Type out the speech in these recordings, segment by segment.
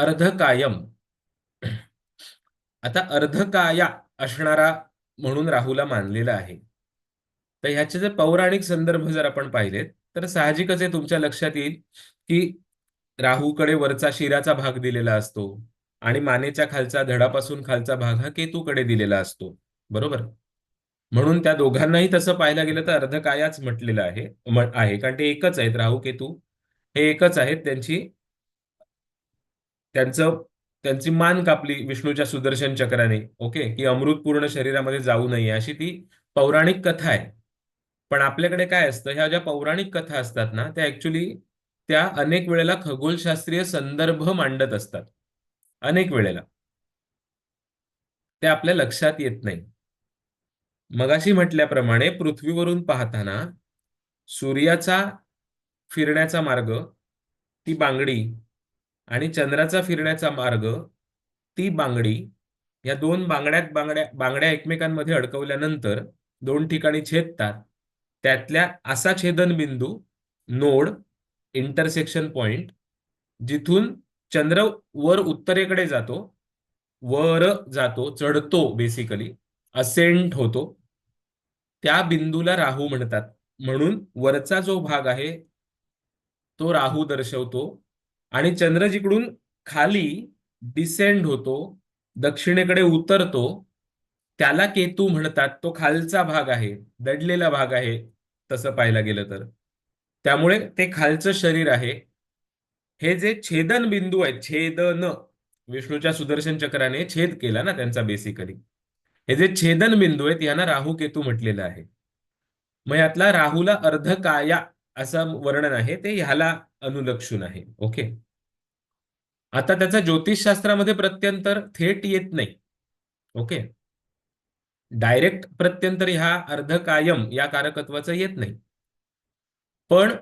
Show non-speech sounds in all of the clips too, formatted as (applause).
अर्धकायम. आता अर्धकाया असणारा म्हणून राहूला मानलेला आहे. तर ह्याचे जे पौराणिक संदर्भ जर आपण पाहिलेत तर साहजिकच आहे तुमच्या लक्षात येईल की राहूकडे वरचा शिराचा भाग दिलेला असतो आणि मानेच्या खालचा धडापासून खालचा भाग हा केतूकडे दिलेला असतो. बरोबर? म्हणून त्या दोघांनाही तसं पाहायला गेलं तर अर्धकायाच म्हटलेलं आहे आहे. कारण ते एकच आहेत राहू केतू. हे एकच आहेत त्यांची त्यांचं त्यांची मान कापली विष्णूच्या सुदर्शन चक्राने ओके? की अमृत पूर्ण शरीरामध्ये जाऊ नये अशी ती पौराणिक कथा आहे. पण आपल्याकडे काय असतं ह्या ज्या पौराणिक कथा असतात ना त्या ऍक्च्युली त्या अनेक वेळेला खगोलशास्त्रीय संदर्भ मांडत असतात. अनेक वेळेला. ते आपल्या लक्षात येत नाही. मगाशी म्हटल्याप्रमाणे पृथ्वीवरून पाहताना सूर्याचा फिरण्याचा मार्ग ती बांगडी आणि चंद्राचा फिरण्याचा मार्ग ती बांगडी या दोन बांगड्यात बांगड्या बांगड्या एकमेकांमध्ये अडकवल्यानंतर दोन ठिकाणी छेदतात. त्यातल्या असा छेदन बिंदू नोड इंटरसेक्शन पॉइंट जिथून चंद्र वर उत्तरेकडे जातो वर जातो चढतो बेसिकली असेंट होतो. त्या बिंदूला राहू म्हणतात. म्हणून वरचा जो भाग आहे तो राहू दर्शवतो. आणि चंद्र जिकडून खाली डिसेंड होतो दक्षिणेकडे उतरतो त्याला केतू म्हणतात. तो खालचा भाग आहे दडलेला भाग आहे तसं पाहायला गेलं तर. त्यामुळे ते खालचं शरीर आहे. हे जे छेदन बिंदू आहेत छेदन विष्णूच्या सुदर्शन चक्राने छेद केला ना त्यांचा बेसिकली हे जे छेदन बिंदू आहेत यांना राहू केतू म्हटलेलं आहे. मग यातला राहूला अर्धकाया असं वर्णन आहे ते ह्याला अनुलक्षून आहे. ओके आता त्याचा ज्योतिषशास्त्रामध्ये प्रत्यंतर थेट येत नाही. ओके डायरेक्ट प्रत्यंतर ह्या अर्धकायम या कारकत्वाचं येत नाही. पण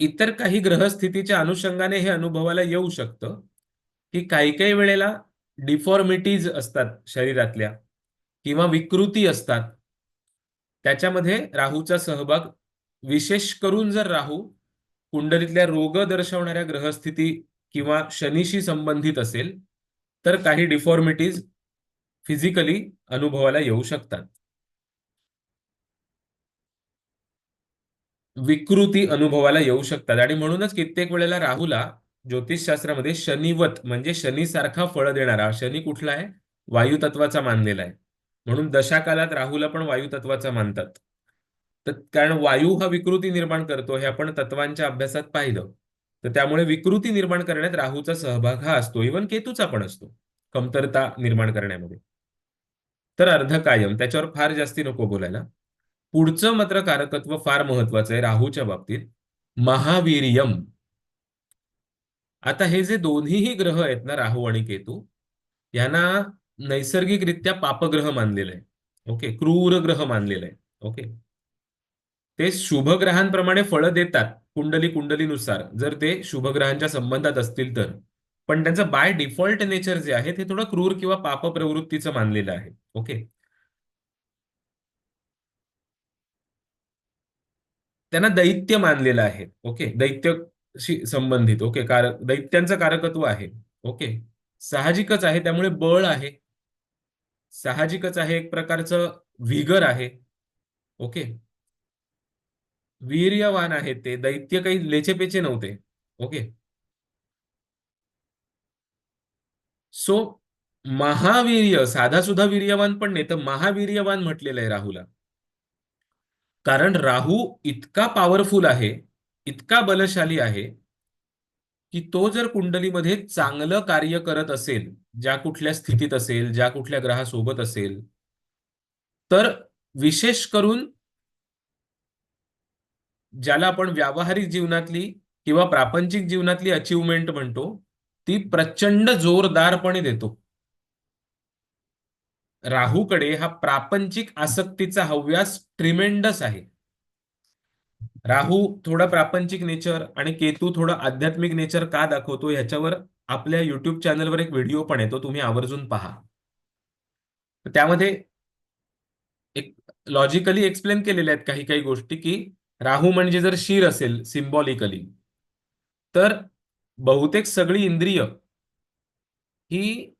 इतर काही ग्रहस्थितीच्या अनुषंगाने हे अनुभवाला येऊ शकतं की काही काही वेळेला डिफॉर्मिटीज असतात शरीरातल्या किंवा विकृती असतात. त्याच्यामध्ये राहूचा सहभाग विशेष करून जर राहू कुंडलीतल्या रोग दर्शवणाऱ्या ग्रहस्थिती किंवा शनीशी संबंधित असेल तर काही डिफॉर्मिटीज फिजिकली अनुभवाला येऊ शकतात. विकृती अनुभवाला येऊ शकतात. आणि म्हणूनच कित्येक वेळेला राहूला ज्योतिषशास्त्रामध्ये शनिवत म्हणजे शनीसारखा फळ देणारा शनी कुठला आहे? वायुतत्वाचा मानलेला आहे. म्हणून दशाकालात राहूला पण वायुतत्वाचा मानतात. तर कारण वायू हा विकृती निर्माण करतो हे आपण तत्वांच्या अभ्यासात पाहिलं. तर त्यामुळे विकृती निर्माण करण्यात राहूचा सहभाग हा असतो. इवन केतूचा पण असतो. कमतरता निर्माण करण्यामध्ये. तर अर्धकायम त्याच्यावर फार जास्ती नको बोलायला. पुढचं मात्र कारकत्व फार महत्वाचं आहे राहूच्या बाबतीत. महावीर्यम. आता हे जे दोन्हीही ग्रह आहेत ना राहू आणि केतू यांना नैसर्गिकरित्या पापग्रह मानलेलं आहे. ओके? क्रूर ग्रह मानलेलं आहे. ओके? ते शुभग्रहांप्रमाणे फळं देतात कुंडली कुंडलीनुसार जर ते शुभग्रहांच्या संबंधात असतील तर. पण त्यांचं बाय डिफॉल्ट नेचर जे आहे ते थोडं क्रूर किंवा पाप प्रवृत्तीचं मानलेलं आहे. ओके त्यांना दैत्य मानलेलं आहे. ओके दैत्यशी संबंधित. ओके कार दैत्यांचं कारकत्व आहे. ओके साहजिकच आहे त्यामुळे बळ आहे. साहजिकच आहे एक प्रकारचं व्हिगर आहे. ओके वीर्यवान आहेत ते दैत्य काही लेचेपेचे नव्हते. ओके. सो महावीर्य साधा सुद्धा वीर्यवान पण नाही तर महावीर्यवान म्हटलेलं आहे राहूला. कारण राहू इतका पॉवरफुल आहे इतका बलशाली आहे की तो जर कुंडलीमध्ये चांगलं कार्य करत असेल ज्या कुठल्या स्थितीत असेल ज्या कुठल्या ग्रहासोबत असेल तर विशेष करून ज्याला आपण व्यावहारिक जीवनातली किंवा प्रापंचिक जीवनातली अचिव्हमेंट म्हणतो ती प्रचंड जोरदारपणे देतो. राहूकडे हा प्रापंचिक आसक्तीचा हव्यास ट्रिमेंडस आहे. राहू थोडं प्रापंचिक नेचर आणि केतू थोडं आध्यात्मिक नेचर का दाखवतो ह्याच्यावर आपल्या युट्यूब चॅनलवर एक व्हिडिओ पण येतो तुम्ही आवर्जून पहा. त्यामध्ये एक लॉजिकली एक्सप्लेन केलेल्या आहेत काही काही गोष्टी की राहू म्हणजे जर शीर असेल सिम्बॉलिकली तर बहुतेक सगळी इंद्रिय ही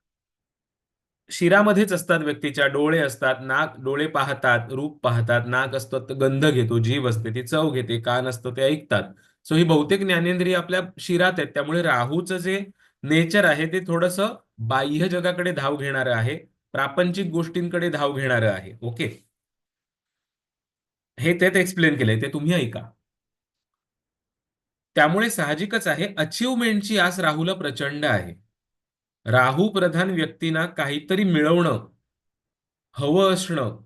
शिरामध्येच असतात व्यक्तीच्या. डोळे असतात नाक डोळे पाहतात रूप पाहतात नाक असतं तर गंध घेतो जीव असते ती चव घेते कान असतं ते ऐकतात. सो ही बहुतेक ज्ञानेंद्रिय आपल्या शिरात आहेत. त्यामुळे राहूचं जे नेचर आहे ते थोडंसं बाह्य जगाकडे धाव घेणारं आहे प्रापंचिक गोष्टींकडे धाव घेणारं आहे. ओके हे त्यात एक्सप्लेन केलंय ते तुम्ही ऐका. त्यामुळे साहजिकच आहे अचीवमेंटची आस राहूला प्रचंड आहे. राहू प्रधान व्यक्तींना काहीतरी मिळवणं हवं असणं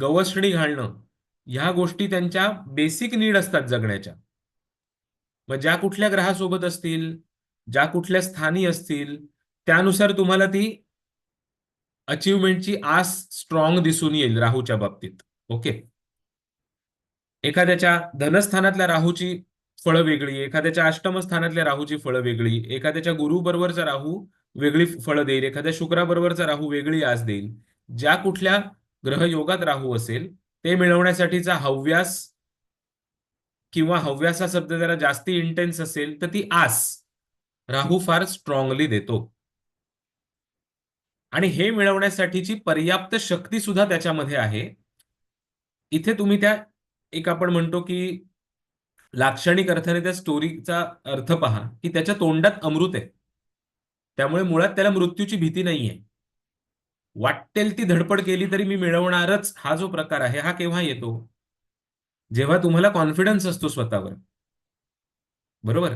गवसणी घालणं ह्या गोष्टी त्यांच्या बेसिक नीड असतात जगण्याच्या. मग ज्या कुठल्या ग्रहासोबत असतील ज्या कुठल्या स्थानी असतील त्यानुसार तुम्हाला ती अचीवमेंटची आस स्ट्रॉंग दिसून येईल राहूच्या बाबतीत. ओके? एखाद्याच्या धनस्थानातल्या राहूची फळं वेगळी एखाद्याच्या अष्टम स्थानातल्या राहूची फळं वेगळी एखाद्याच्या गुरुबरोबरचा राहू वेगळी फळं देईल एखाद्या शुक्राबरोबरचा राहू वेगळी आस देईल. ज्या कुठल्या ग्रहयोगात राहू असेल ते मिळवण्यासाठीचा हव्यास किंवा हव्यासा शब्द जरा जास्ती इंटेन्स असेल तर ती आस राहू फार स्ट्रॉंगली देतो. आणि हे मिळवण्यासाठीची पर्याप्त शक्ती सुद्धा त्याच्यामध्ये आहे. इथे तुम्ही त्या एक आपण म्हणतो की लाक्षणिक अर्थाने त्या स्टोरीचा अर्थ पहा की त्याच्या तोंडात अमृत आहे. त्यामुळे मुळात त्याला मृत्यूची भीती नाहीये. वाटेल ती धडपड केली तरी मी मिळवणारच हा जो प्रकार आहे हा केव्हा येतो? जेव्हा तुम्हाला कॉन्फिडन्स असतो स्वतःवर. बरोबर?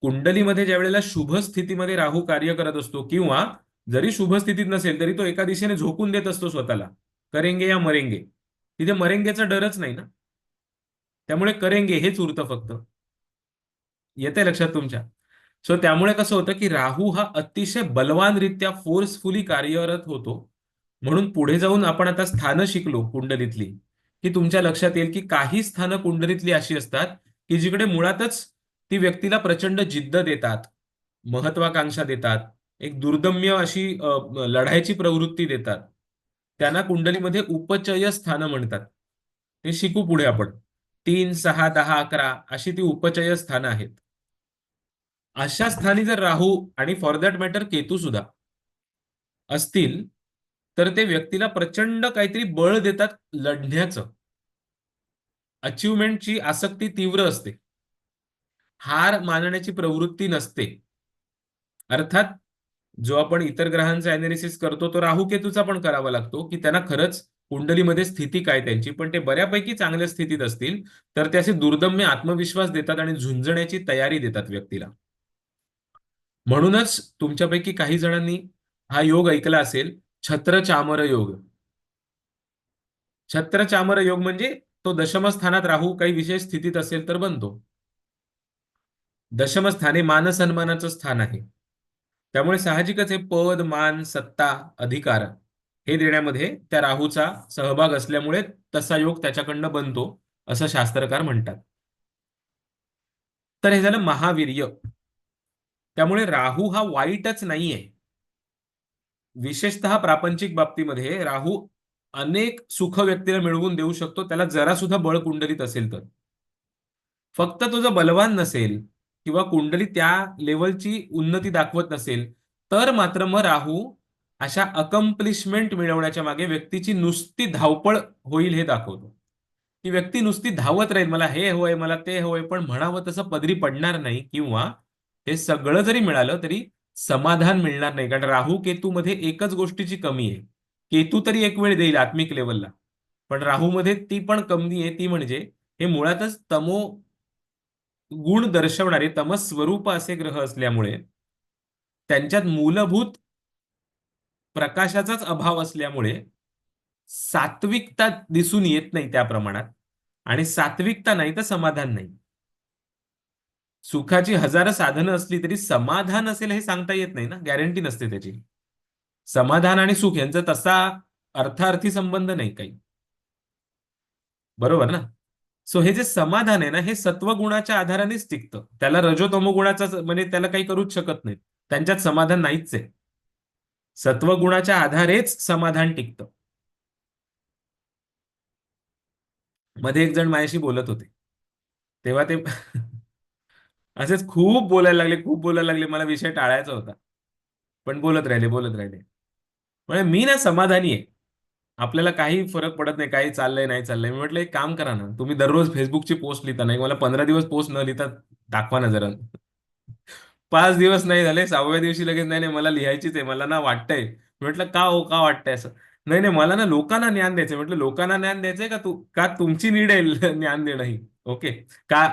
कुंडलीमध्ये ज्या वेळेला शुभ स्थितीमध्ये राहू कार्य करत असतो किंवा जरी शुभ स्थितीत नसेल तरी तो एका दिशेने झोकून देत असतो स्वतःला. करेंगे या मरेंगे. तिथे मरेंगेचा डरच नाही ना? त्यामुळे करेंगे हेच उरतं फक्त. येते लक्षात तुमच्या. सो त्यामुळे कसं होतं की राहू हा अतिशय बलवानरित्या फोर्सफुली कार्यरत होतो. म्हणून पुढे जाऊन आपण आता स्थानं शिकलो कुंडलीतली. की तुमच्या लक्षात येईल की काही स्थानं कुंडलीतली अशी असतात की जिकडे मुळातच ती व्यक्तीला प्रचंड जिद्द देतात महत्वाकांक्षा देतात एक दुर्दम्य अशी लढायची प्रवृत्ती देतात. त्यांना कुंडलीमध्ये उपचय स्थानं म्हणतात. ते शिकू पुढे आपण. तीन सहा दहा अकरा अशी ती उपचय स्थानं आहेत. अशा स्थानी जर राहू आणि फॉर दॅट मॅटर केतू सुद्धा असतील तर ते व्यक्तीला प्रचंड काहीतरी बळ देतात लढण्याचं. अचिव्हमेंटची आसक्ती तीव्र असते. हार मानण्याची प्रवृत्ती नसते. अर्थात जो आपण इतर ग्रहांचा अनालिसिस करतो तो राहू केतूचा पण करावा लागतो की त्यांना खरंच कुंडलीमध्ये स्थिती काय त्यांची? पण ते बऱ्यापैकी चांगल्या स्थितीत असतील तर त्याचे दुर्दम्य आत्मविश्वास देतात आणि झुंजण्याची तयारी देतात व्यक्तीला. म्हणूनच तुमच्यापैकी काही जणांनी हा योग ऐकला असेल छत्र चामर योग. छत्र चामर योग म्हणजे तो दशमस्थानात राहू काही विशेष स्थितीत असेल तर बनतो. दशमस्थाने मान सन्मानाचं स्थान आहे. त्यामुळे साहजिकच हे पद मान सत्ता अधिकार हे देण्यामध्ये त्या राहूचा सहभाग असल्यामुळे तसा योग त्याच्याकडनं बनतो असं शास्त्रकार म्हणतात. तर हे झालं महावीर्य. त्यामुळे राहू हा वाईटच नाहीये. विशेषतः प्रापंचिक बाबतीमध्ये राहू अनेक सुख व्यक्तीला मिळवून देऊ शकतो त्याला जरा सुद्धा बळ कुंडलीत असेल तर. फक्त तो जर बलवान नसेल किंवा कुंडली त्या लेवलची उन्नती दाखवत नसेल तर मात्र मग राहू अशा अकम्प्लिशमेंट मिळवण्याच्या मागे व्यक्तीची नुसती धावपळ होईल हे दाखवतो. की व्यक्ती नुसती धावत राहील मला हे हवंय मला ते हवंय पण म्हणावं तसं पदरी पडणार नाही किंवा हे सगळं जरी मिळालं तरी समाधान मिळणार नाही. कारण राहू केतूमध्ये एकच गोष्टीची कमी आहे. केतू तरी एक वेळ देईल आत्मिक लेवलला पण राहूमध्ये ती पण कमी आहे ती म्हणजे हे मुळातच तमो गुण दर्शवणारे तमस स्वरूप असे ग्रह असल्यामुळे त्यांच्यात मूलभूत प्रकाशाचाच अभाव असल्यामुळे सात्विकता दिसून येत नाही त्या प्रमाणात आणि सात्विकता नाही तर समाधान नाही. सुखाची हजार साधनं असली तरी समाधान असेल हे सांगता येत नाही ना? गॅरंटी नसते त्याची. समाधान आणि सुख यांचा तसा अर्थार्थी संबंध नाही काही. बरोबर ना? सो हे जे समाधान आहे ना हे सत्वगुणाच्या आधारानेच टिकतं. त्याला रजोतमो गुणाचा म्हणजे त्याला काही करूच शकत नाही त्यांच्यात समाधान नाहीच आहे. सत्वगुणाच्या आधारेच समाधान टिकतं. मध्ये एक जण माझ्याशी बोलत होते. तेव्हा ते (laughs) असेच खूप बोलायला लागले खूप बोलायला लागले. मला विषय टाळायचा होता. पण बोलत राहिले बोलत राहिले. म्हणजे मी ना समाधानी आहे. आपल्याला काही फरक पडत नाही काही चाललंय नाही चाललंय. मी म्हटलं एक काम करा ना. तुम्ही दररोज फेसबुकची पोस्ट लिहिता नाही मला पंधरा दिवस पोस्ट न लिहिता दाखवा ना जरा. पाच दिवस नाही झाले सहाव्या दिवशी लगेच नाही नाही मला लिहायचीच आहे मला ना वाटतंय. म्हटलं का हो का वाटतंय असं? नाही नाही मला ना लोकांना ज्ञान द्यायचंय. म्हटलं लोकांना ज्ञान द्यायचंय का तू? का तुमची नीड आहे ज्ञान देणं ही? ओके. का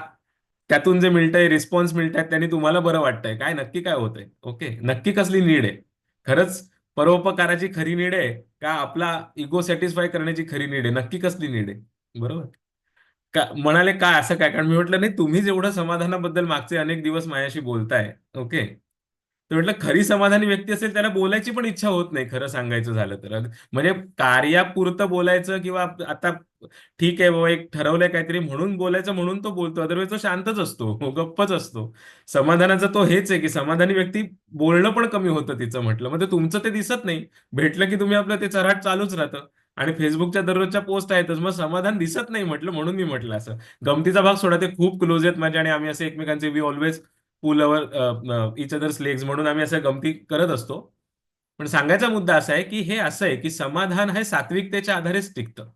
त्यातून जे मिळतंय रिस्पॉन्स मिळतायत त्यांनी तुम्हाला बरं वाटतंय. काय नक्की काय होतंय? ओके. नक्की कसली नीड आहे? खरंच परोपकाराची खरी नीड आहे का आपला इगो सॅटिस्फाय करण्याची खरी नीड आहे? नक्की कसली नीड आहे? बरोबर? का म्हणाले काय असं काय? कारण मी म्हटलं नाही तुम्ही जेवढं समाधानाबद्दल मागचे अनेक दिवस माझ्याशी बोलताय. ओके. तर म्हटलं खरी समाधानी व्यक्ती असेल त्याला बोलायची पण इच्छा होत नाही खरं सांगायचं झालं तर. म्हणजे कार्यापुरतं बोलायचं किंवा आता ठीक आहे बाबा एक ठरवलंय काहीतरी म्हणून बोलायचं म्हणून तो बोलतो अदरवाईज तो शांतच असतो हो, गप्पच असतो. समाधानाचा तो हेच आहे की समाधानी व्यक्ती बोलणं पण कमी होतं तिचं म्हटलं. मग तुमचं ते दिसत नाही. भेटलं की तुम्ही आपलं ते चराट चालूच राहतं. आणि फेसबुकच्या दररोजच्या पोस्ट आहेतच. मग समाधान दिसत नाही म्हटलं म्हणून मी म्हटलं असं. गमतीचा भाग सोडा ते खूप क्लोज आहेत माझे आणि आम्ही असे एकमेकांचे we always pull our each others legs म्हणून आम्ही असं गमती करत असतो. पण सांगायचा मुद्दा असा आहे की हे असं आहे की समाधान हे सात्विकतेच्या आधारेच टिकतं.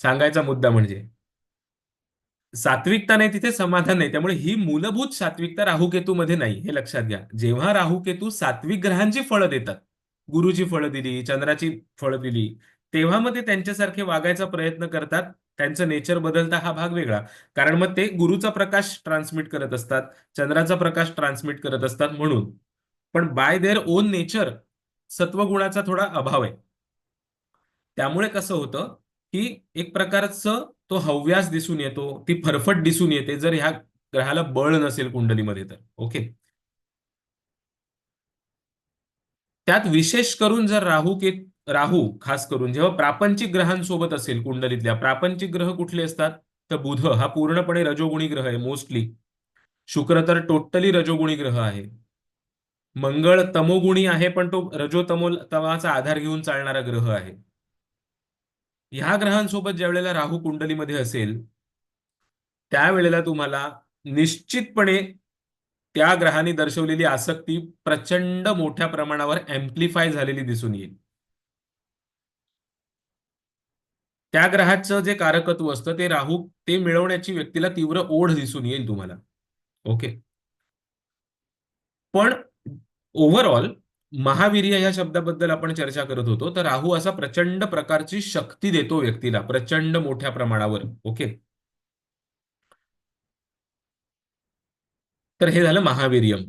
सांगायचा मुद्दा म्हणजे सात्विकता नाही तिथे समाधान नाही. त्यामुळे ही मूलभूत सात्विकता राहुकेतूमध्ये नाही हे लक्षात घ्या. जेव्हा राहुकेतू सात्विक ग्रहांची फळं देतात गुरुची फळं दिली चंद्राची फळं दिली तेव्हा मग ते त्यांच्यासारखे वागायचा प्रयत्न करतात. त्यांचं नेचर बदलता हा भाग वेगळा. कारण मग ते गुरुचा प्रकाश ट्रान्समिट करत असतात चंद्राचा प्रकाश ट्रान्समिट करत असतात म्हणून. पण बाय देअर ओन नेचर सत्वगुणाचा थोडा अभाव आहे. त्यामुळे कसं होतं की एक प्रकारचं तो हव्यास दिसून येतो ती फरफट दिसून येते जर ह्या ग्रहाला बळ नसेल कुंडलीमध्ये तर. ओके? त्यात विशेष करून जर राहू के राहू खास करून. जेव्हा प्रापंचिक ग्रहांसोबत असेल कुंडलीतल्या प्रापंचिक ग्रह कुठले असतात? तर बुध हा पूर्णपणे रजोगुणी ग्रह आहे मोस्टली. शुक्र तर टोटली रजोगुणी ग्रह आहे. मंगळ तमोगुणी आहे पण तो रजोतमो तमाचा आधार घेऊन चालणारा ग्रह आहे. ह्या ग्रहांसोबत ज्या वेळेला राहू कुंडलीमध्ये असेल त्यावेळेला तुम्हाला निश्चितपणे त्या ग्रहाने दर्शवलेली आसक्ती प्रचंड मोठ्या प्रमाणावर अँप्लिफाय झालेली दिसून येईल. त्या ग्रहाचं जे कारकत्व असतं ते राहू ते मिळवण्याची व्यक्तीला तीव्र ओढ दिसून येईल तुम्हाला. ओके? पण ओव्हरऑल महावीर्य या शब्दाबद्दल आपण चर्चा करत होतो तर राहू असा प्रचंड प्रकारची शक्ती देतो व्यक्तीला प्रचंड मोठ्या प्रमाणावर. ओके? तर हे झालं महावीर्यम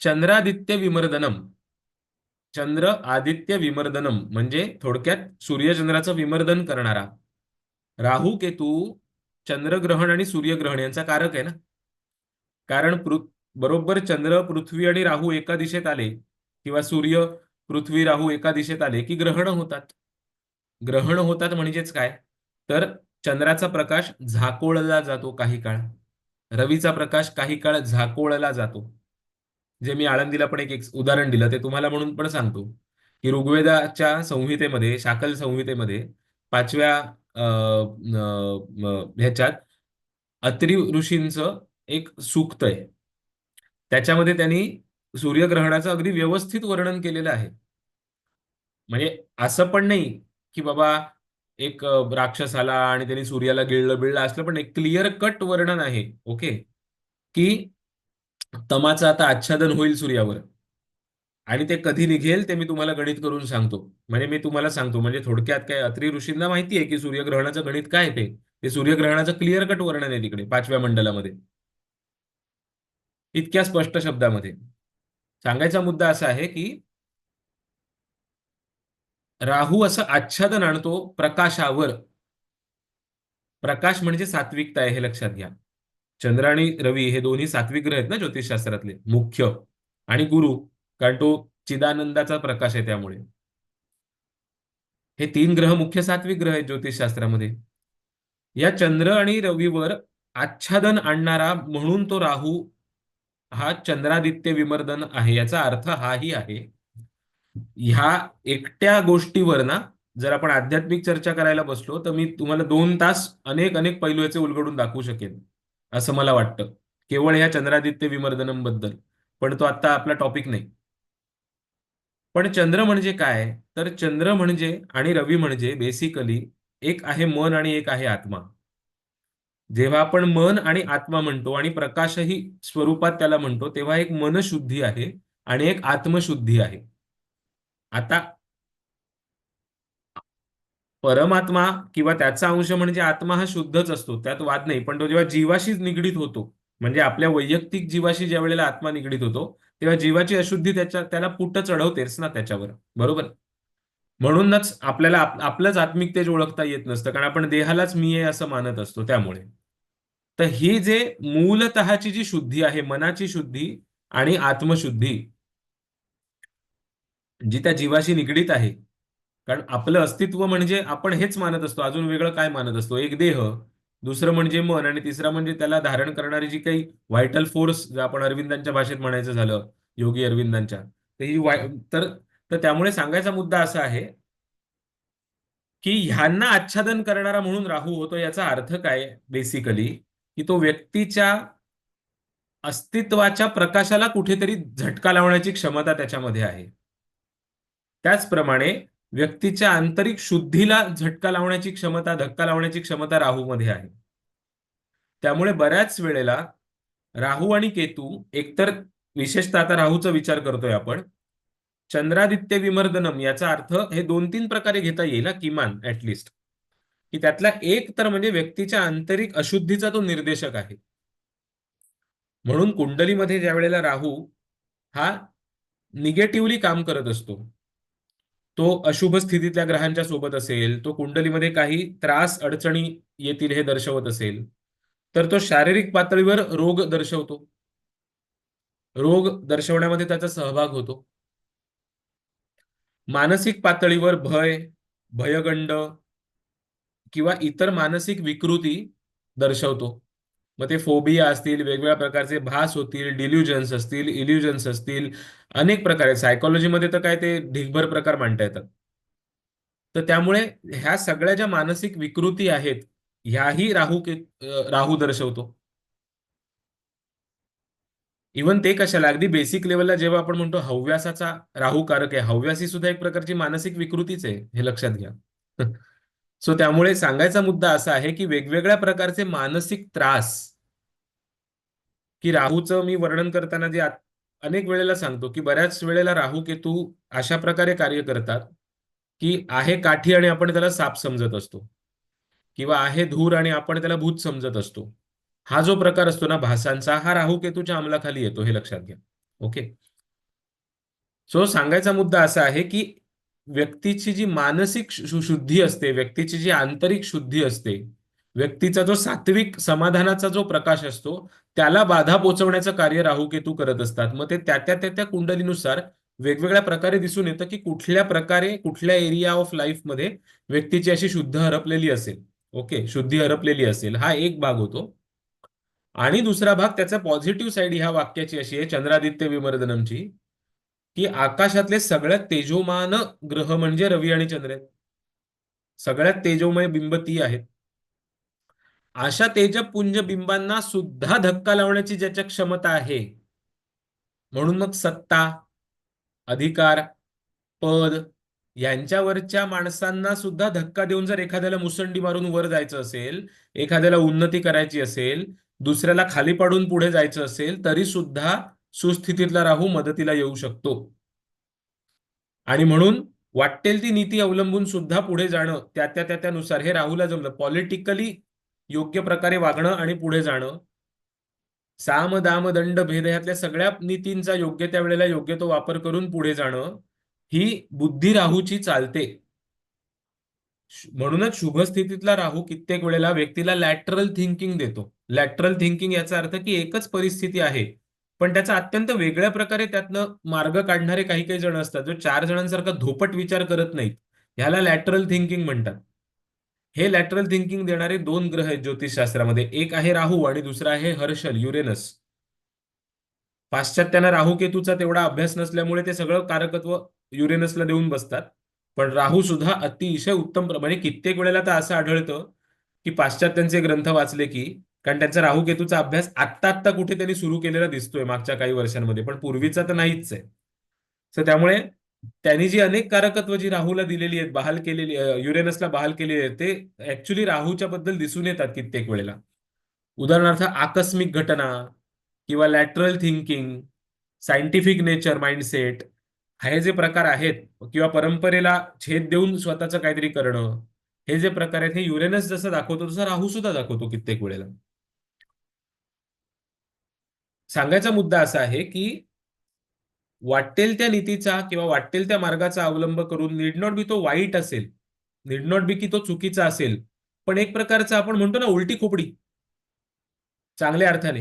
चंद्रादित्य विमर्दनम. चंद्र आदित्य विमर्दनम म्हणजे थोडक्यात सूर्यचंद्राचं विमर्दन करणारा. राहू केतू चंद्रग्रहण आणि सूर्यग्रहण यांचा कारक आहे ना? कारण बरोबर चंद्र पृथ्वी आणि राहू एका दिशेत आले किंवा सूर्य पृथ्वी राहू एका दिशेत आले की ग्रहण होतात. ग्रहण होतात म्हणजेच काय? तर चंद्राचा प्रकाश झाकोळला जातो काही काळ. रवीचा प्रकाश काही काळ झाकोळला जातो. जे मी आळंदीला पण एक उदाहरण दिलं ते तुम्हाला म्हणून पण सांगतो. की ऋग्वेदाच्या संहितेमध्ये शाकल संहितेमध्ये पाचव्या ह्याच्यात अत्रि ऋषींचं एक सूक्त आहे. त्याच्यामध्ये त्यांनी सूर्यग्रहणाचं अगदी व्यवस्थित वर्णन केलेलं आहे. म्हणजे असं पण नाही की बाबा एक अं, राक्षस आला आणि त्यांनी सूर्याला गिळलं बिळलं असलं पण एक क्लिअर कट वर्णन आहे ओके? की तमाचं आता आच्छादन होईल सूर्यावर. आणि ते कधी निघेल ते मी तुम्हाला गणित करून सांगतो. म्हणजे मी तुम्हाला सांगतो म्हणजे थोडक्यात काय अत्री ऋषींना माहिती आहे की सूर्यग्रहणाचं गणित काय ते. ते सूर्यग्रहणाचं क्लिअर कट वर्णन आहे तिकडे पाचव्या मंडलामध्ये. इतक्या स्पष्ट शब्दामध्ये. सांगायचा मुद्दा असा आहे की राहू असं आच्छादन आणतो प्रकाशावर. प्रकाश म्हणजे सात्विकता आहे हे लक्षात घ्या. चंद्र आणि रवी हे दोन्ही सात्विक ग्रह आहेत ना ज्योतिषशास्त्रातले. मुख्य आणि गुरु. कारण तो चिदानंदाचा प्रकाश आहे त्यामुळे. हे तीन ग्रह मुख्य सात्विक ग्रह आहेत ज्योतिषशास्त्रामध्ये. या चंद्र आणि रवीवर आच्छादन आणणारा म्हणून तो राहू हा चंद्रादित्य विमर्दन आहे. याचा अर्थ हाही आहे ह्या एकट्या गोष्टीवर ना जर आपण आध्यात्मिक चर्चा करायला बसलो तर मी तुम्हाला दोन तास अनेक अनेक पैलू याचे उलगडून दाखवू शकेन. असं मला वाटतं. केवळ ह्या चंद्रादित्य विमर्दनमबद्दल पण तो आता आपला टॉपिक नाही. पण चंद्र म्हणजे काय? तर चंद्र म्हणजे आणि रवी म्हणजे बेसिकली एक आहे मन आणि एक आहे आत्मा. जेव्हा आपण मन आणि आत्मा म्हणतो आणि प्रकाशही स्वरूपात त्याला म्हणतो तेव्हा एक मनशुद्धी आहे आणि एक आत्मशुद्धी आहे. आता परमात्मा किंवा त्याचा अंश म्हणजे आत्मा हा शुद्धच असतो त्यात वाद नाही. पण तो जेव्हा जीवाशीच निगडीत होतो म्हणजे आपल्या वैयक्तिक जीवाशी ज्या वेळेला आत्मा निगडीत होतो तेव्हा जीवाची अशुद्धी त्याच्या त्याला पुट चढवतेच ना त्याच्यावर. बरोबर? म्हणूनच आपल्याला आपलंच आत्मिक तेज ओळखता येत नसतं कारण आपण देहालाच मी आहे असं मानत असतो त्यामुळे. तर ही जे मूलतःची जी शुद्धी आहे मनाची शुद्धी आणि आत्मशुद्धी जी त्या जीवाशी निगडीत आहे कारण आपलं अस्तित्व म्हणजे आपण हेच मानत असतो अजून वेगळं काय मानत असतो? एक देह दुसरं म्हणजे मन आणि तिसरा म्हणजे त्याला धारण करणारी जी काही व्हायटल फोर्स आपण अरविंदांच्या भाषेत म्हणायचं झालं योगी अरविंदांच्या तर ही तर तर त्यामुळे सांगायचा मुद्दा असा आहे की ह्यांना आच्छादन करणारा म्हणून राहू होतो याचा अर्थ काय बेसिकली की तो व्यक्तीच्या अस्तित्वाच्या प्रकाशाला कुठेतरी झटका लावण्याची क्षमता त्याच्यामध्ये आहे. त्याचप्रमाणे व्यक्तीच्या आंतरिक शुद्धीला झटका लावण्याची क्षमता धक्का लावण्याची क्षमता राहूमध्ये आहे. त्यामुळे बऱ्याच वेळेला राहू आणि केतू एकतर विशेषतः आता राहूचा विचार करतोय आपण चंद्रादित्य विमर्दनम याचा अर्थ हे दोन तीन प्रकारे घेता येईल किमान ऍटलिस्ट की त्यातला एक तर म्हणजे व्यक्तीच्या आंतरिक अशुद्धीचा तो निर्देशक आहे. म्हणून कुंडलीमध्ये ज्या वेळेला राहू हा निगेटिव्हली काम करत असतो तो अशुभ स्थितीतल्या ग्रहांच्या सोबत असेल तो कुंडलीमध्ये काही त्रास अडचणी येतील हे दर्शवत असेल तर तो शारीरिक पातळीवर रोग दर्शवतो. रोग दर्शवण्यामध्ये त्याचा सहभाग होतो. मानसिक पातळीवर भय भयगंड किंवा इतर मानसिक विकृती दर्शवतो. मग ते फोबिया असतील वेगवेगळ्या प्रकारचे भास होतील डिल्युजन्स असतील इल्युजन्स असतील अनेक प्रकारे सायकोलॉजीमध्ये तर काय ते ढिगभर प्रकार मांडता येतात. तर त्यामुळे ह्या सगळ्या ज्या मानसिक विकृती आहेत ह्याही राहू के राहू दर्शवतो. इवन ते कशाला? अगदी बेसिक लेवलला जेव्हा आपण म्हणतो हव्यासाचा राहू कारक आहे हव्यासी सुद्धा एक प्रकारची मानसिक विकृतीच आहे हे लक्षात घ्या. (laughs) सो त्यामुळे सांगायचा मुद्दा असा आहे की वेगवेगळ्या प्रकारचे मानसिक त्रास की राहूचं मी वर्णन करताना जे अनेक वेळेला सांगतो की बऱ्याच वेळेला राहू केतू अशा प्रकारे कार्य करतात की आहे काठी आणि आपण त्याला साप समजत असतो. किंवा आहे धूर आणि आपण त्याला भूत समजत असतो. हा जो प्रकार असतो ना भासांचा हा राहू केतूच्या अंमलाखाली येतो हे लक्षात घ्या. ओके? सो सांगायचा मुद्दा असा आहे की व्यक्तीची जी मानसिक शुद्धी असते व्यक्तीची जी आंतरिक शुद्धी असते व्यक्तीचा जो सात्विक समाधानाचा जो प्रकाश असतो त्याला बाधा पोचवण्याचं कार्य राहू केतू करत असतात. मग ते त्या त्या त्या त्या कुंडलीनुसार वेगवेगळ्या प्रकारे दिसून येतं की कुठल्या प्रकारे कुठल्या एरिया ऑफ लाईफमध्ये व्यक्तीची अशी शुद्ध हरपलेली असेल. ओके? शुद्धी हरपलेली असेल. हा एक भाग होतो. आणि दुसरा भाग त्याचा पॉझिटिव्ह साईड ह्या वाक्याची अशी आहे चंद्रादित्य विमर्दनमची की आकाशातले सगळ्यात तेजोमान ग्रह म्हणजे रवी आणि चंद्र आहेत. सगळ्यात तेजोमय बिंब ती आहेत. अशा तेजपुंज बिंबांना सुद्धा धक्का लावण्याची ज्याच्या क्षमता आहे. म्हणून मग सत्ता अधिकार पद यांच्यावरच्या माणसांना सुद्धा धक्का देऊन जर एखाद्याला मुसंडी मारून वर जायचं असेल एखाद्याला उन्नती करायची असेल दुसऱ्याला खाली पाडून पुढे जायचं असेल तरी सुद्धा सुस्थितीतला राहू मदतीला येऊ शकतो. आणि म्हणून वाटेल ती नीती अवलंबून सुद्धा पुढे जाणं त्या त्या त्या त्यानुसार. हे राहूला जमलं. पॉलिटिकली योग्य प्रकारे वागणं आणि पुढे जाणं. साम दाम दंड भेद ह्यातल्या सगळ्या नीतींचा योग्य त्या वेळेला योग्य तो वापर करून पुढे जाणं ही बुद्धी राहूची चालते. म्हणूनच शुभ स्थितीतला राहू कित्येक वेळेला व्यक्तीला लॅटरल थिंकिंग देतो. लॅटरल थिंकिंग याचा अर्थ की एकच परिस्थिती आहे. पण त्याचा अत्यंत वेगळ्या प्रकारे त्यातनं मार्ग काढणारे काही काही जण असतात जो चार जणांसारखा धोपट विचार करत नाहीत. ह्याला लॅटरल थिंकिंग म्हणतात. हे लॅटरल थिंकिंग देणारे दोन ग्रह आहेत ज्योतिषशास्त्रामध्ये. एक आहे राहू आणि दुसरा आहे हर्षल युरेनस. पाश्चात्यांना राहू केतूचा तेवढा अभ्यास नसल्यामुळे ते सगळं कारकत्व युरेनसला देऊन बसतात. पण राहू सुद्धा अतिशय उत्तम प्रमाणे म्हणजे कित्येक वेळेला तर असं आढळतं की पाश्चात्यांचे ग्रंथ वाचले की कारण त्यांचा राहू केतूचा अभ्यास आत्ता आत्ता कुठे त्यांनी सुरू केलेला दिसतोय मागच्या काही वर्षांमध्ये पण पूर्वीचा तर नाहीच आहे. सो त्यामुळे त्यांनी जी अनेक कारकत्व जी राहूला दिलेली आहेत बहाल केलेली युरेनसला बहाल केलेली आहेत ते ऍक्च्युली राहूच्या बद्दल दिसून येतात कित्येक वेळेला. उदाहरणार्थ आकस्मिक घटना किंवा lateral thinking scientific nature mindset हे जे प्रकार आहेत किंवा परंपरेला छेद देऊन स्वतःचं काहीतरी करणं हे जे प्रकार आहेत हे युरेनस जसं दाखवतो तसं राहू सुद्धा दाखवतो कित्येक वेळेला. सांगायचा मुद्दा असा आहे की वाटेल त्या नीतीचा किंवा वाटेल त्या मार्गाचा अवलंब करून नीड नॉट बी तो वाईट असेल नीड नॉट बी की तो चुकीचा असेल पण एक प्रकारचा आपण म्हणतो ना उलटी खोपडी. चांगल्या अर्थाने.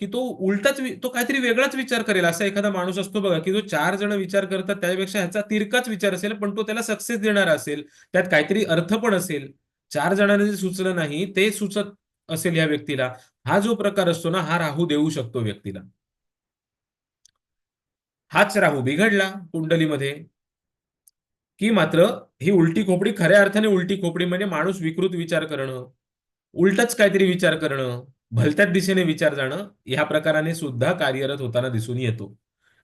की तो उलटाच तो काहीतरी वेगळाच विचार करेल. असा एखादा माणूस असतो बघा की जो चार जण विचार करतात त्यापेक्षा ह्याचा तिरकाच विचार असेल पण तो त्याला सक्सेस देणारा असेल त्यात काहीतरी अर्थ पण असेल. चार जणांनी जे सुचलं नाही ते सुचत असेल या व्यक्तीला. हा जो प्रकार असतो ना हा राहू देऊ शकतो व्यक्तीला. हाच राहू बिघडला कुंडलीमध्ये. की मात्र ही उलटी खोपडी खऱ्या अर्थाने उलटी खोपडी म्हणजे माणूस विकृत विचार करणं उलटच काहीतरी विचार करणं भलत्याच दिशेने विचार जाणं ह्या प्रकाराने सुद्धा कार्यरत होताना दिसून येतो.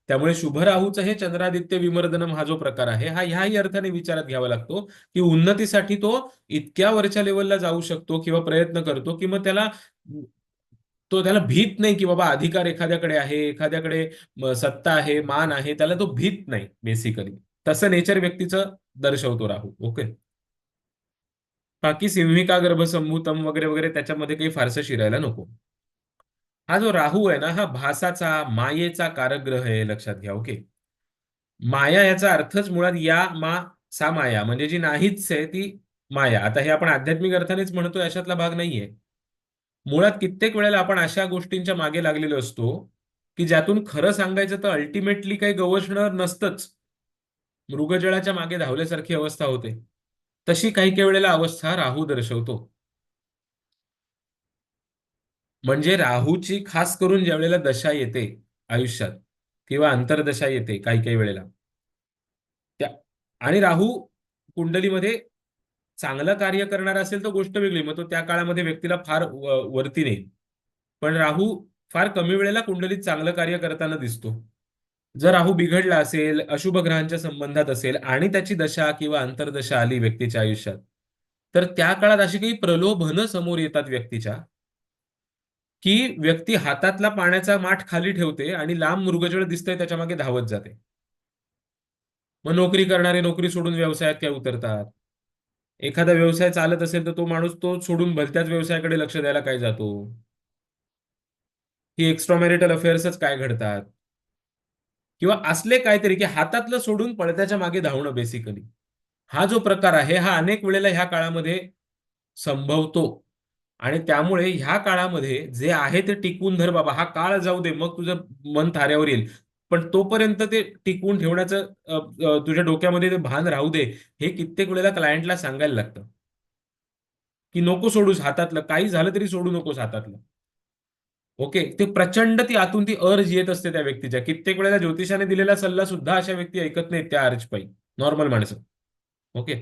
त्यामुळे शुभ राहूचं हे चंद्रादित्य विमर्दनम हा जो प्रकार आहे हा ह्याही अर्थाने विचारात घ्यावा लागतो की उन्नतीसाठी तो इतक्या वरच्या लेवलला जाऊ शकतो किंवा प्रयत्न करतो की मग त्याला तो त्याला भीत नाही की बाबा अधिकार एखाद्याकडे आहे एखाद्याकडे सत्ता आहे मान आहे त्याला तो भीत नाही बेसिकली तसं नेचर व्यक्तीचं दर्शवतो राहू ओके बाकी सिंहिका गर्भसंभूतम वगैरे वगैरे त्याच्यामध्ये काही फारसं शिरायला नको. हा जो राहू आहे ना हा भासाचा मायेचा कारग्रह आहे लक्षात घ्या ओके माया याचा अर्थच मुळात या मा सा माया म्हणजे जी नाहीच आहे ती माया. आता हे आपण आध्यात्मिक अर्थानेच म्हणतो अशातला भाग नाहीये. मुळात कित्येक वेळेला आपण अशा गोष्टींच्या मागे लागलेलो असतो की ज्यातून खरं सांगायचं तर अल्टिमेटली काही गवसणार नसतंच. मृगजळाच्या मागे धावल्यासारखी अवस्था होते. तशी काही काही वेळेला अवस्था राहू दर्शवतो. म्हणजे राहूची खास करून ज्या वेळेला दशा येते आयुष्यात किंवा अंतरदशा येते काही काही वेळेला. त्या आणि राहू कुंडलीमध्ये चांगलं कार्य करणार असेल तर गोष्ट वेगळी मग तो त्या काळामध्ये व्यक्तीला फार वरती नेईल. पण राहू फार कमी वेळेला कुंडलीत चांगलं कार्य करताना दिसतो. जर राहू बिघडला असेल अशुभ ग्रहांच्या संबंधात असेल आणि त्याची दशा किंवा अंतर्दशा आली व्यक्तीच्या आयुष्यात तर त्या काळात अशी काही प्रलोभनं समोर येतात व्यक्तीच्या की व्यक्ती हातातला पाण्याचा माठ खाली ठेवते आणि लांब मृगजळ दिसतंय त्याच्यामागे धावत जाते. मग नोकरी करणारे नोकरी सोडून व्यवसायात काय उतरतात? एखादा व्यवसाय चालत असेल तर तो माणूस तो सोडून भलत्याच व्यवसायाकडे लक्ष द्यायला काय जातो? ही एक्स्ट्रा मॅरिटल अफेअर्सच काय घडतात? किंवा असले काहीतरी की हातातलं सोडून पळत्याच्या मागे धावणं बेसिकली हा जो प्रकार आहे हा अनेक वेळेला ह्या काळामध्ये संभवतो. आणि त्यामुळे ह्या काळामध्ये जे आहे ते टिकवून धर बाबा हा काळ जाऊ दे मग तुझं मन थाऱ्यावर येईल. पण तोपर्यंत ते टिकवून ठेवण्याचं तुझ्या डोक्यामध्ये ते भान राहू दे हे कित्येक वेळेला क्लायंटला सांगायला लागतं. की नको सोडूस हातातलं काही झालं तरी सोडू नकोस हातातलं. ओके? ते प्रचंड ती आतून ती अर्ज येत असते त्या व्यक्तीच्या. कित्येक वेळेला ज्योतिषाने दिलेला सल्ला सुद्धा अशा व्यक्ती ऐकत नाहीत त्या अर्ज नॉर्मल माणसं. ओके?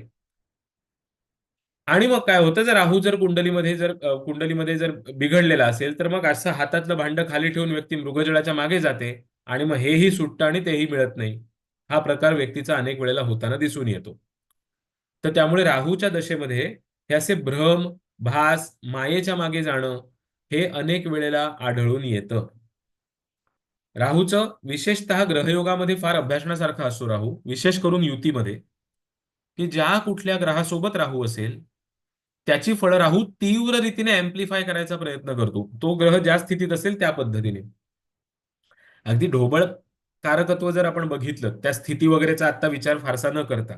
आणि मग काय होतं जर राहू जर कुंडलीमध्ये जर कुंडलीमध्ये जर बिघडलेला असेल तर मग असं हातातलं भांड खाली ठेवून व्यक्ती मृगजळाच्या मागे जाते. आणि मग हेही सुटतं आणि तेही मिळत नाही. हा प्रकार व्यक्तीचा अनेक वेळेला होताना दिसून येतो. तर त्यामुळे राहूच्या दशेमध्ये हे असे भ्रम भास मायेच्या मागे जाणं हे अनेक वेळेला आढळून येतं. राहूचं विशेषतः ग्रहयोगामध्ये फार अभ्यासण्यासारखा असतो राहू विशेष करून युतीमध्ये की ज्या कुठल्या ग्रहासोबत राहू असेल त्याची फळं राहू तीव्र रीतीने अँप्लिफाय करायचा प्रयत्न करतो. तो ग्रह ज्या स्थितीत असेल त्या पद्धतीने. अगदी ढोबळ कारकत्व जर आपण बघितलं त्या स्थिती वगैरेचा आता विचार फारसा न करता.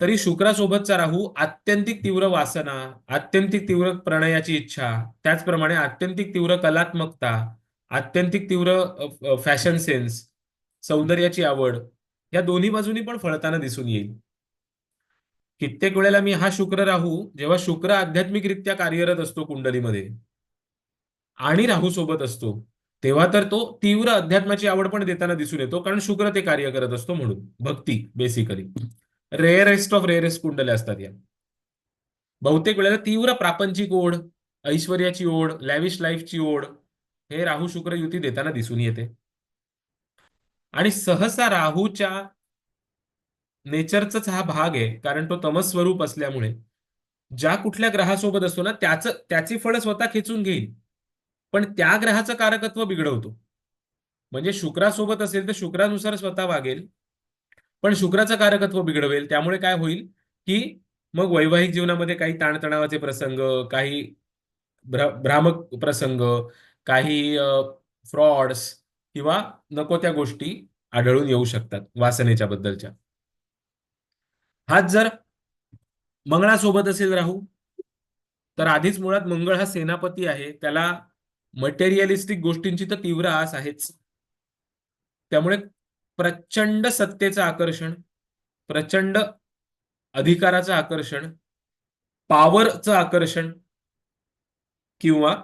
तरी शुक्रासोबतचा राहू आत्यंतिक तीव्र वासना आत्यंतिक तीव्र प्रणयाची इच्छा त्याचप्रमाणे आत्यंतिक तीव्र कलात्मकता आत्यंतिक तीव्र फॅशन सेन्स सौंदर्याची आवड या दोन्ही बाजूनी पण फळताना दिसून येईल. कित्येक वेळेला मी हा शुक्र राहू जेव्हा शुक्र आध्यात्मिकरित्या कार्यरत असतो कुंडलीमध्ये आणि राहू सोबत असतो. तेव्हा तर तो तीव्र अध्यात्माची आवड पण देताना दिसून येतो कारण शुक्र ते कार्य करत असतो म्हणून भक्ती बेसिकली रेअरेस्ट ऑफ रेअरेस्ट कुंडले असतात या. बहुतेक वेळेला तीव्र प्रापंचिक ओढ ऐश्वर्याची ओढ लॅविश लाईफची ओढ हे राहू शुक्र युती देताना दिसून येते. आणि सहसा राहूच्या नेचरचाच हा भाग आहे कारण तो तमस्वरूप असल्यामुळे ज्या कुठल्या ग्रहासोबत असतो ना त्याचं त्याची फळ स्वतः खेचून घेईल. पण त्या ग्रहाचं कारकत्व बिघडवतो. म्हणजे शुक्रासोबत असेल तर शुक्रानुसार स्वतः वागेल पण शुक्राचं कारकत्व बिघडवेल. त्यामुळे काय होईल की मग वैवाहिक जीवनामध्ये काही ताणतणावाचे प्रसंग काही भ्र भ्रामक प्रसंग काही फ्रॉड्स किंवा नको त्या गोष्टी आढळून येऊ शकतात वासनेच्या बद्दलच्या. हाच जर मंगळासोबत असेल राहू तर आधीच मुळात मंगळ हा सेनापती आहे. त्याला मटेरियलिस्टिक गोष्टींची तर तीव्र आस आहेच. त्यामुळे प्रचंड सत्तेचं आकर्षण प्रचंड अधिकाराचं आकर्षण पॉवरचं आकर्षण किंवा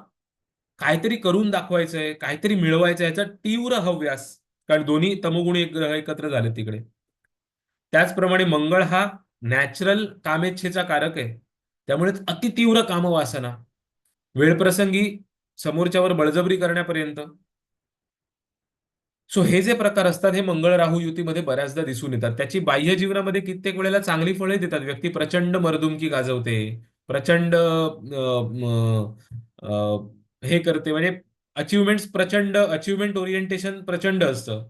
काहीतरी करून दाखवायचंय काहीतरी मिळवायचं याचा तीव्र हव्यास कारण दोन्ही तमोगुणी एक ग्रह एकत्र झाले तिकडे. त्याचप्रमाणे मंगळ हा नॅचरल कामेच्छेचा कारक आहे. त्यामुळे अति तीव्र कामवासना वेळप्रसंगी समोरच्यावर बळजबरी करण्यापर्यंत. सो हे जे प्रकार असतात हे मंगळ राहू युतीमध्ये बऱ्याचदा दिसून येतात. त्याची बाह्य जीवनामध्ये कित्येक वेळेला चांगली फळे देतात. व्यक्ती प्रचंड मर्दुमकी गाजवते प्रचंड हे करते म्हणजे अचिव्हमेंट प्रचंड अचिव्हमेंट ओरिएंटेशन प्रचंड असतं.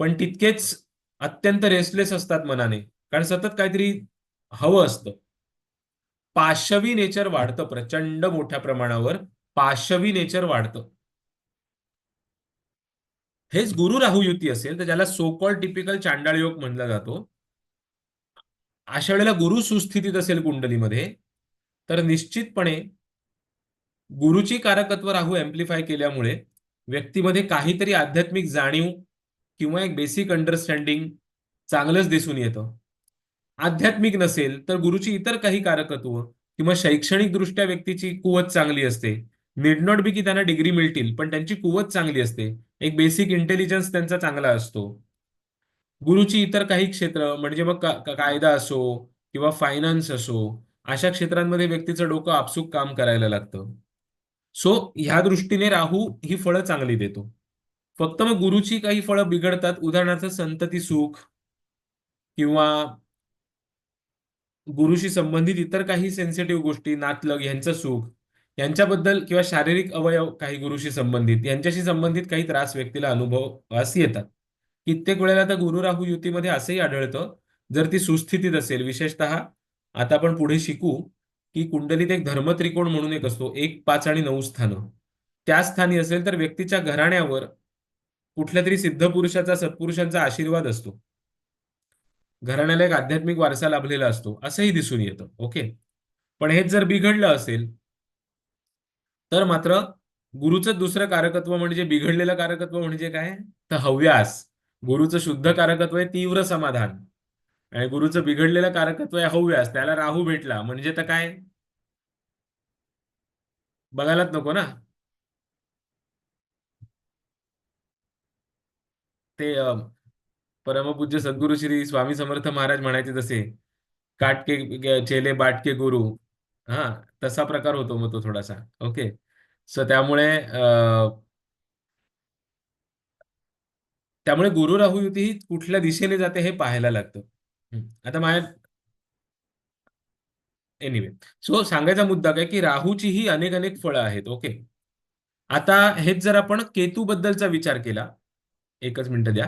पण तितकेच अत्यंत रेस्टलेस असतात मनाने. कारण सतत काहीतरी हवं असतं. पाशवी नेचर वाढतं प्रचंड मोठ्या प्रमाणावर. पाशवी नेचर वाढतं. हेच गुरु राहू युती असेल तर ज्याला सोकॉल टिपिकल चांडाळ योग म्हणला जातो अशा वेळेला गुरु सुस्थितीत असेल कुंडलीमध्ये तर निश्चितपणे गुरुची कारकत्व राहू एम्प्लिफाय केल्यामुळे व्यक्तीमध्ये काहीतरी आध्यात्मिक जाणीव किंवा एक बेसिक अंडरस्टँडिंग चांगलंच दिसून येतं. आध्यात्मिक नसेल तर गुरुची इतर काही कारकत्व किंवा शैक्षणिक दृष्ट्या व्यक्तीची कुवत चांगली असते नीड नॉट बी की त्यांना डिग्री मिळतील पण त्यांची कुवत चांगली असते. एक बेसिक इंटेलिजन्स त्यांचा चांगला असतो. गुरुची इतर काही क्षेत्र म्हणजे मग कायदा असो किंवा फायनान्स असो अशा क्षेत्रांमध्ये व्यक्तीचं डोकं आपसूक काम करायला लागतं. सो ह्या दृष्टीने राहू ही फळं चांगली देतो. फक्त मग गुरुची काही फळं बिघडतात. उदाहरणार्थ संतती सुख किंवा गुरुशी संबंधित इतर काही सेन्सिटिव्ह गोष्टी नातलग यांचं सुख यांच्याबद्दल किंवा शारीरिक अवयव काही गुरुशी संबंधित यांच्याशी संबंधित काही त्रास व्यक्तीला अनुभवास येतात. कित्येक वेळेला तर गुरु राहू युतीमध्ये असंही आढळतं. जर ती सुस्थितीत असेल विशेषतः आता आपण पुढे शिकू की कुंडलीत एक धर्मत्रिकोण म्हणून एक असतो एक पाच आणि नऊ स्थानं. त्या स्थानी असेल तर व्यक्तीच्या घराण्यावर कुठल्या तरी सिद्ध पुरुषाचा सत्पुरुषांचा आशीर्वाद असतो. घराण्याला एक आध्यात्मिक वारसा लाभलेला असतो असंही दिसून येतं ओके? पण हेच जर बिघडलं असेल तर मात्र गुरुचं दुसरं कारकत्व म्हणजे बिघडलेलं कारकत्व म्हणजे काय? तर हव्यास. गुरुचं शुद्ध कारकत्व आहे तीव्र समाधान. आणि गुरुचं बिघडलेलं कारकत्व आहे हव्यास. त्याला राहू भेटला. म्हणजे तर काय? बघायलाच नको ना? ते परमपूज्य सद्गुरु श्री स्वामी समर्थ महाराज म्हणायचे तसे काटके चेले बाटके गुरु हा तसा प्रकार होतो मग तो थोडासा. ओके. सो त्यामुळे त्यामुळे गुरु राहू युती ही कुठल्या दिशेने जाते हे पाहायला लागतं. आता माझ्या एनिवे सो सांगायचा मुद्दा काय की राहूची ही अनेक अनेक फळं आहेत ओके. आता हेच जर आपण केतू बद्दलचा विचार केला एकच मिनिट द्या.